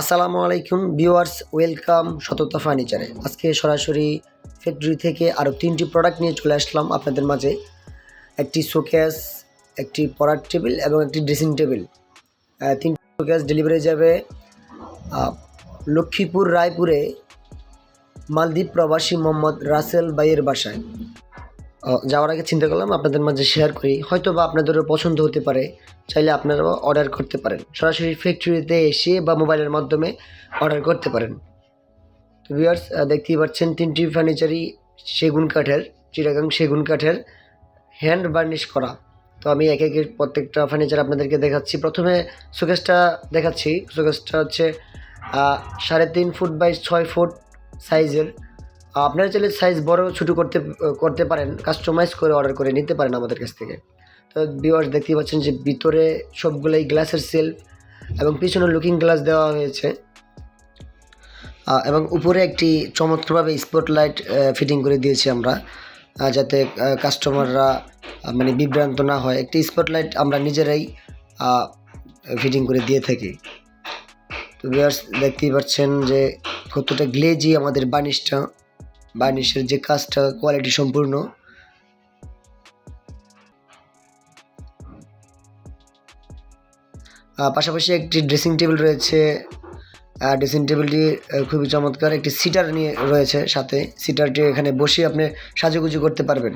আসসালামু আলাইকুম viewers, welcome সততা ফার্নিচারে। আজকে সরাসরি ফ্যাক্টরি থেকে আরও তিনটি প্রোডাক্ট নিয়ে চলে আসলাম আপনাদের মাঝে। একটি শোকেস একটি পড়ার টেবিল এবং একটি ড্রেসিং টেবিল তিনটি শোকেস ডেলিভারি যাবে লক্ষ্মীপুর, রায়পুরে মালদ্বীপ প্রবাসী মোহাম্মদ রাসেল বাইয়ের বাসায়। যাওয়ার আগে চিন্তা করলাম আপনাদের মাঝে শেয়ার করি। হয়তো বা আপনাদেরও পছন্দ হতে পারে। চাইলে আপনারাও অর্ডার করতে পারেন। সরাসরি ফ্যাক্টরিতে এসে বা মোবাইলের মাধ্যমে অর্ডার করতে পারেন। তো ভিউয়ার্স দেখতেই পাচ্ছেন, তিনটি ফার্নিচারই সেগুন কাঠের, চিরাগাং সেগুন কাঠের হ্যান্ড বার্নিশ করা। তো আমি এক একের প্রত্যেকটা ফার্নিচার আপনাদেরকে দেখাচ্ছি। প্রথমে শোকেসটা দেখাচ্ছি। শোকেসটা হচ্ছে সাড়ে তিন ফুট বাই ছয় ফুট সাইজের আপনারা চাইলে সাইজ বড়, ছোটো করতে করতে পারেন কাস্টমাইজ করে অর্ডার করে নিতে পারেন আমাদের কাছ থেকে। তো ভিউয়ার্স দেখতেই পাচ্ছেন যে ভিতরে সবগুলোই গ্লাসের সেলফ এবং পিছনে লুকিং গ্লাস দেওয়া হয়েছে। এবং উপরে একটি চমৎকারভাবে স্পটলাইট ফিটিং করে দিয়েছি আমরা যাতে কাস্টমাররা মানে বিভ্রান্ত না হয়। একটি স্পটলাইট আমরা নিজেরাই ফিটিং করে দিয়ে থাকি। তো ভিউয়ার্স দেখতেই পাচ্ছেন যে কতটা গ্লেজি আমাদের বানিশটা। বার্নিশের যে কাজটা কোয়ালিটি সম্পূর্ণ। পাশাপাশি একটি ড্রেসিং টেবিল রয়েছে। ড্রেসিং টেবিলটি খুবই চমৎকার। একটি সিটার নিয়ে রয়েছে সাথে। সিটারটি এখানে বসে আপনি সাজুগুজু করতে পারবেন।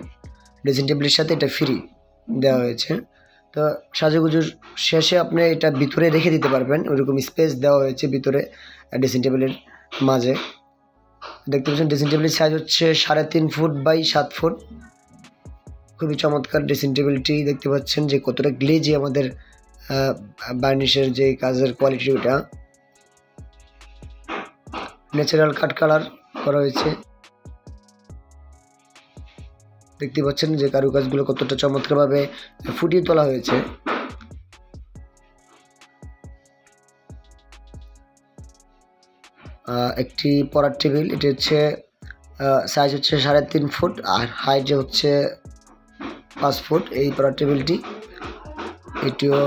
ড্রেসিং টেবিলের সাথে এটা ফ্রি দেওয়া হয়েছে। তো সাজুগুজুর শেষে আপনি এটা ভিতরে রেখে দিতে পারবেন। ওইরকম স্পেস দেওয়া হয়েছে ভিতরে ড্রেসিং টেবিলের মাঝে। দেখতে পাচ্ছেন ড্রেসিং টেবিলের সাইজ হচ্ছে সাড়ে তিন ফুট বাই সাত ফুট। খুবই চমৎকার ড্রেসিং টেবিলটি দেখতে পাচ্ছেন যে কতটা গ্লেজি আমাদের বার্নিশের যে কাজের কোয়ালিটি ওটা। ন্যাচারাল কাট কালার করা হয়েছে। দেখতে পাচ্ছেন যে কারুকাজগুলো কতটা চমৎকারভাবে ফুটিয়ে তোলা হয়েছে। একটি পড়ার টেবিল। এটি হচ্ছে সাইজ হচ্ছে সাড়ে তিন ফুট আর হাইট হচ্ছে পাঁচ ফুট। এই পড়ার টেবিলটি এটিও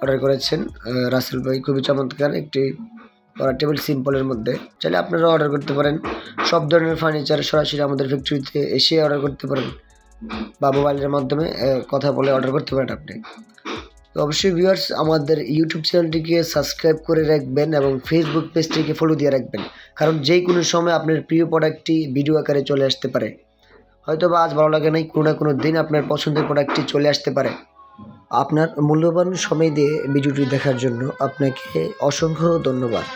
অর্ডার করেছেন রাসেল ভাই। খুবই চমৎকার একটি পড়ার টেবিল সিম্পলের মধ্যে। চাইলে আপনারা অর্ডার করতে পারেন। সব ধরনের ফার্নিচার সরাসরি আমাদের ফ্যাক্টরিতে এসে অর্ডার করতে পারেন বা মোবাইলের মাধ্যমে কথা বলে অর্ডার করতে পারেন আপনি। তো অবশ্যই ভিউয়ার্স আমাদের ইউটিউব চ্যানেলটিকে সাবস্ক্রাইব করে রাখবেন এবং ফেসবুক পেজটিকে ফলো দিয়ে রাখবেন। কারণ যে কোনো সময় আপনার প্রিয় প্রোডাক্টটি ভিডিও আকারে চলে আসতে পারে। হয়তো বা আজ ভালো লাগে নাই, কোনো না কোনো দিন আপনার পছন্দের প্রোডাক্টটি চলে আসতে পারে। আপনার মূল্যবান সময় দিয়ে ভিডিওটি দেখার জন্য আপনাকে অসংখ্য ধন্যবাদ।